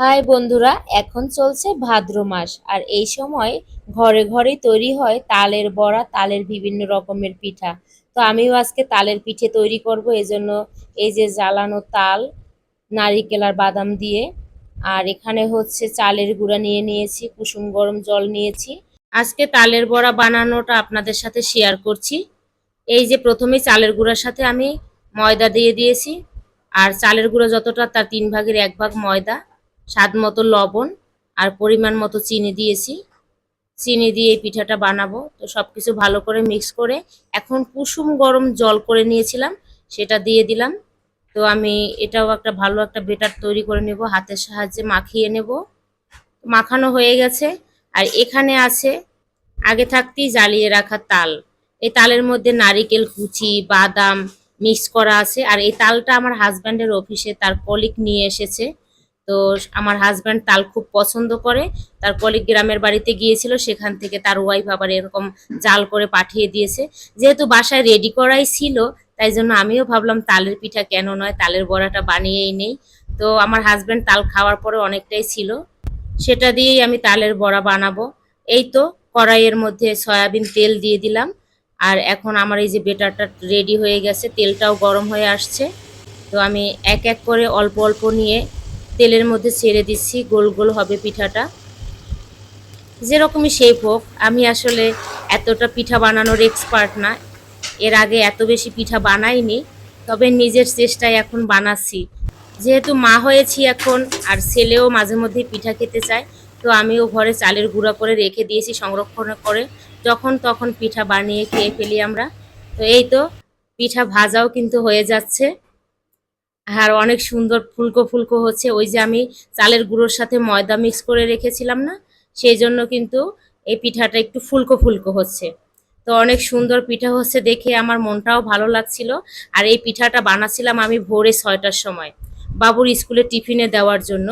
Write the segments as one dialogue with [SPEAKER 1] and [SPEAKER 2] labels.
[SPEAKER 1] High বন্ধুরা, এখন চলছে ভাদ্র মাস আর এই সময় ঘরে ঘরে তৈরি হয় তালের বড়া, তালের বিভিন্ন রকমের পিঠা। তো আমিও আজকে তালের পিঠে তৈরি করব, এজন্য এই যে জ্বালানো তাল, নারিকেল আর বাদাম দিয়ে। আর এখানে হচ্ছে চালের গুঁড়া নিয়ে নিয়েছি, কুসুম গরম জল নিয়েছি। আজকে তালের বড়া বানানোটা আপনাদের সাথে শেয়ার করছি। এই যে প্রথমে চালের গুঁড়ার সাথে আমি ময়দা দিয়ে দিয়েছি। আর চালের গুঁড়া যতটা তার তিন ভাগের এক ভাগ ময়দা। স্বাদ মতো লবণ আর পরিমাণ মতো চিনি দিয়েছি। চিনি দিয়ে পিঠাটা বানাবো। তো সব কিছু ভালো করে মিক্স করে এখন কুসুম গরম জল করে নিয়েছিলাম, সেটা দিয়ে দিলাম। তো আমি এটাও একটা ভালো একটা বেটার তৈরি করে নেব, হাতের সাহায্যে মাখিয়ে নেব। মাখানো হয়ে গেছে। আর এখানে আছে আগে থাকতেই জ্বালিয়ে রাখা তাল। এই তালের মধ্যে নারিকেল কুচি, বাদাম মিক্স করা আছে। আর এই তালটা আমার হাজব্যান্ডের অফিসে তার কলিক নিয়ে এসেছে। তো আমার হাজব্যান্ড তাল খুব পছন্দ করে। তার কলিগ গ্রামের বাড়িতে গিয়েছিল, সেখান থেকে তার ওয়াইফ আবার এরকম জাল করে পাঠিয়ে দিয়েছে। যেহেতু বাসায় রেডি করাই ছিল, তাই জন্য আমিও ভাবলাম তালের পিঠা কেন নয়, তালের বড়াটা বানিয়েই নেই। তো আমার হাজব্যান্ড তাল খাওয়ার পরে অনেকটাই ছিল। সেটা দিয়েই আমি তালের বড়া বানাবো। এই তো কড়াইয়ের মধ্যে সয়াবিন তেল দিয়ে দিলাম। আর এখন আমার এই যে বেটারটা রেডি হয়ে গেছে, তেলটাও গরম হয়ে আসছে। তো আমি এক এক করে অল্প অল্প নিয়ে তেলের মধ্যে ছেড়ে দিচ্ছি, গোল গোল হবে পিঠাটা। যেরকমই শেপ হোক, আমি আসলে এতটা পিঠা বানানোর এক্সপার্ট না। এর আগে এত বেশি পিঠা বানাইনি, তবে নিজের চেষ্টায় এখন বানাচ্ছি। যেহেতু মা হয়েছি এখন, আর ছেলেও মাঝে মধ্যে পিঠা খেতে চায়, তো আমিও ঘরে চালের গুঁড়া করে রেখে দিয়েছি সংরক্ষণ করে। যখন তখন পিঠা বানিয়ে খেয়ে ফেলি আমরা। তো এই তো, পিঠা ভাজাও কিন্তু হয়ে যাচ্ছে। আর অনেক সুন্দর ফুলকো ফুলকো হচ্ছে। ওই যে আমি চালের গুঁড়োর সাথে ময়দা মিক্স করে রেখেছিলাম না, সেই জন্য কিন্তু এই পিঠাটা একটু ফুলকো ফুলকো হচ্ছে। তো অনেক সুন্দর পিঠা হচ্ছে দেখে আমার মনটাও ভালো লাগছিল। আর এই পিঠাটা বানাচ্ছিলাম আমি ভোরে ছয়টার সময়, বাবুর স্কুলে টিফিনে দেওয়ার জন্য।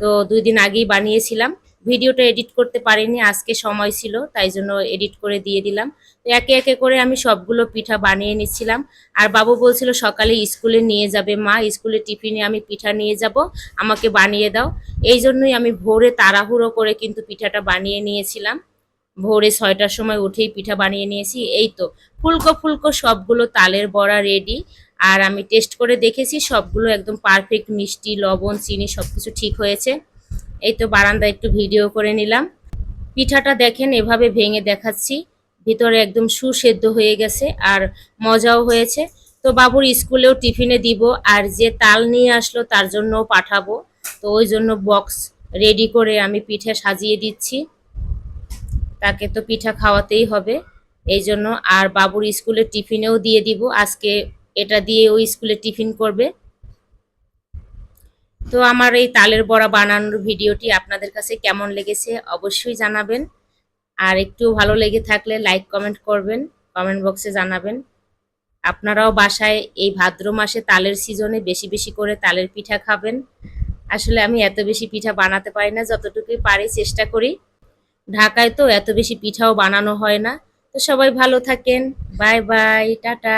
[SPEAKER 1] তো দুই দিন আগেই বানিয়েছিলাম। ভিডিওটা এডিট করতে পারিনি, আজকে সময় ছিল, তাই জন্য এডিট করে দিয়ে দিলাম। তো একে একে করে আমি সবগুলো পিঠা বানিয়ে নিচ্ছিলাম। আর বাবু বলছিল, সকালে স্কুলে নিয়ে যাবে মা, স্কুলে টিফিনে আমি পিঠা নিয়ে যাব, আমাকে বানিয়ে দাও। এই জন্যই আমি ভোরে তাড়াহুড়ো করে কিন্তু পিঠাটা বানিয়ে নিয়েছিলাম। ভোরে ছয়টার সময় উঠেই পিঠা বানিয়ে নিয়েছি, এই তো। ফুলকো ফুলকো সবগুলো তালের বড়া রেডি আর আমি টেস্ট করে দেখেছি, সবগুলো একদম পারফেক্ট মিষ্টি, লবণ, চিনি সব কিছু ঠিক হয়েছে। এই তো বারান্দা একটু ভিডিও করে নিলাম। পিঠাটা দেখেন, এভাবে ভেঙে দেখাচ্ছি। ভিতরে একদম সুসেদ্ধ হয়ে গেছে আর মজাও হয়েছে। তো বাবুর স্কুলেও টিফিনে দিব আর যে তাল নিয়ে আসলো তার জন্যও পাঠাবো। তো ওই জন্য বক্স রেডি করে আমি পিঠা সাজিয়ে দিচ্ছি। তাকে তো পিঠা খাওয়াতেই হবে। এই জন্য আর বাবুর স্কুলে টিফিনেও দিয়ে দিব। আজকে এটা দিয়ে ওই স্কুলে টিফিন করবে। তো আমার এই তালের বড়া বানানোর ভিডিওটি আপনাদের কাছে কেমন লেগেছে অবশ্যই জানাবেন। আর একটু ভালো লেগে থাকলে লাইক, কমেন্ট করবেন, কমেন্ট বক্সে জানাবেন। আপনারাও বাসায় এই ভাদ্র মাসে তালের সিজনে বেশি বেশি করে তালের পিঠা খাবেন। আসলে আমি এত বেশি পিঠা বানাতে পারি না যতটুকুই পারি চেষ্টা করি। ঢাকায় তো এত বেশি পিঠাও বানানো হয় না। তো সবাই ভালো থাকেন। Bye bye, tata.